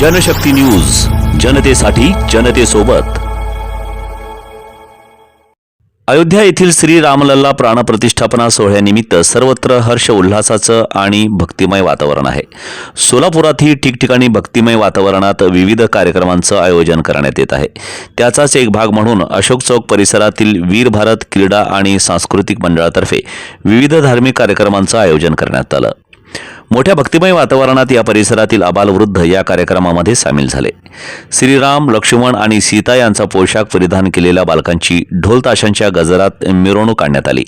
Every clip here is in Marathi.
जनशक्ती न्यूज जनतेसाठी जनतेसोबत. अयोध्या येथील श्री रामलल्ला प्राणप्रतिष्ठापना सोहळ्यानिमित्त सर्वत्र हर्ष उल्हासाचं आणि भक्तिमय वातावरण आहे. सोलापुरातही ठिकठिकाणी भक्तिमय वातावरणात विविध कार्यक्रमांचं आयोजन करण्यात येत आहे. त्याचाच एक भाग म्हणून अशोक चौक परिसरातील वीर भारत क्रीडा आणि सांस्कृतिक मंडळातर्फे विविध धार्मिक कार्यक्रमांचं आयोजन करण्यात आलं. मोठ्या भक्तिमय वातावरणात या परिसरातील आबालवृद्ध या कार्यक्रमामध्ये सामील झाले. श्रीराम लक्ष्मण आणि सीता यांचा पोशाख परिधान केलेल्या बालकांची ढोल ताशांच्या गजरात मिरवणूक काढण्यात आली.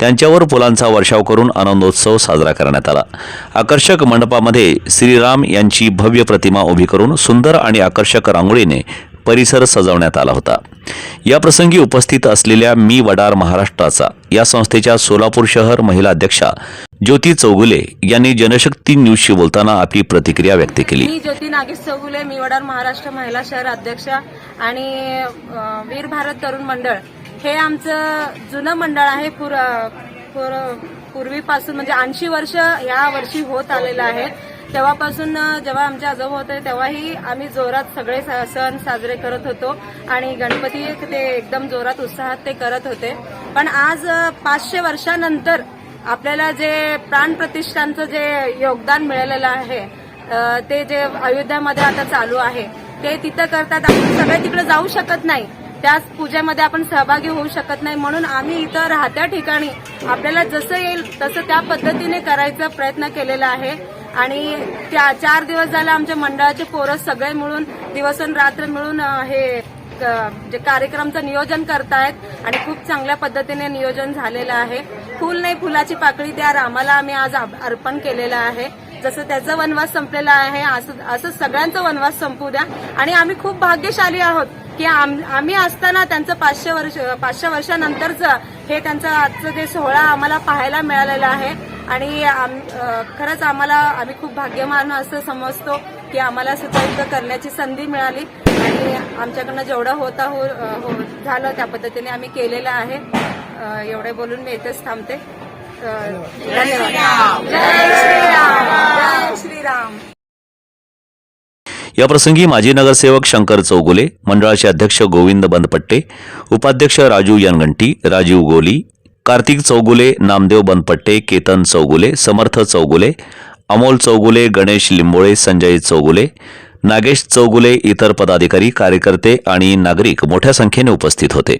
त्यांच्यावर फुलांचा वर्षाव करून आनंदोत्सव साजरा करण्यात आला. आकर्षक मंडपामध्ये श्रीराम यांची भव्य प्रतिमा उभी करून सुंदर आणि आकर्षक रांगोळीने परिसर सजवण्यात आला होता. या प्रसंगी उपस्थित असलेल्या मी वडार महाराष्ट्राचा या संस्थेच्या सोलापूर शहर महिला अध्यक्षा ज्योती चौगुले यांनी जनशक्ती न्यूजशी बोलताना आपली प्रतिक्रिया व्यक्त केली. मी ज्योती नागेश चौगुले मी वडार महाराष्ट्र महिला शहर अध्यक्ष आणि वीर भारत तरुण मंडळ. हे आमचं जुनं मंडळ आहे पूर पूर- पूर्वीपासून म्हणजे ऐंशी वर्ष या वर्षी होत आलेलं आहे. तेव्हापासून जेव्हा आमचे आजोबा होते तेव्हाही आम्ही जोरात सगळे स- सण साजरे करत होतो आणि गणपती ते एकदम जोरात उत्साहात ते करत होते. पण आज पाचशे वर्षानंतर आपल्याला जे प्राणप्रतिष्ठानचं जे योगदान मिळालेलं आहे ते जे अयोध्यामध्ये आता चालू आहे ते तिथं करतात. आपण सगळे तिकडे जाऊ शकत नाही. त्याच पूजेमध्ये आपण सहभागी होऊ शकत नाही. म्हणून आम्ही इथं राहत्या ठिकाणी आपल्याला जसं येईल तसं त्या पद्धतीने करायचा प्रयत्न केलेला आहे. आणि त्या चार दिवस झाला आमच्या मंडळाचे पोरं सगळे मिळून दिवस रात्र मिळून हे जे कार्यक्रमचं नियोजन करतायत आणि खूप चांगल्या पद्धतीने नियोजन झालेलं आहे. फुल नाही फुलाची पाकळी त्या रामाला आम्ही आज अर्पण केलेलं आहे. जसं त्याचा वनवास संपलेला आहे असं असं सगळ्यांचा वनवास संपू द्या. आणि आम्ही खूप भाग्यशाली आहोत की आम- आम्ही असताना त्यांचं पाचशे वर्ष पाचशे वर्षानंतरचं हे त्यांचं आजचं जे सोहळा आम्हाला पाहायला मिळालेला आहे. आणि आम- खरंच आम्हाला आम्ही खूप भाग्यमान असं समजतो. की आम्हाला सुद्धा करण्याची संधी मिळाली. आणि आमच्याकडनं जेवढं होता हो हो झालं त्या पद्धतीने आम्ही केलेलं आहे. एवढे बोलून मी इथेच थांबते. धन्यवाद. श्रीराम. जय या प्रसंगी माजी नगरसेवक शंकर चौगुले मंडळाचे अध्यक्ष गोविंद बंदपट्टे उपाध्यक्ष राजू यनगंटी राजीव गोली कार्तिक चौगुले नामदेव बनपट्टे केतन चौगुले समर्थ चौगुले अमोल चौगुले गणेश लिंबोळे संजय चौगुले नागेश चौगुले इतर पदाधिकारी कार्यकर्ते आणि नागरिक मोठ्या संख्येने उपस्थित होते.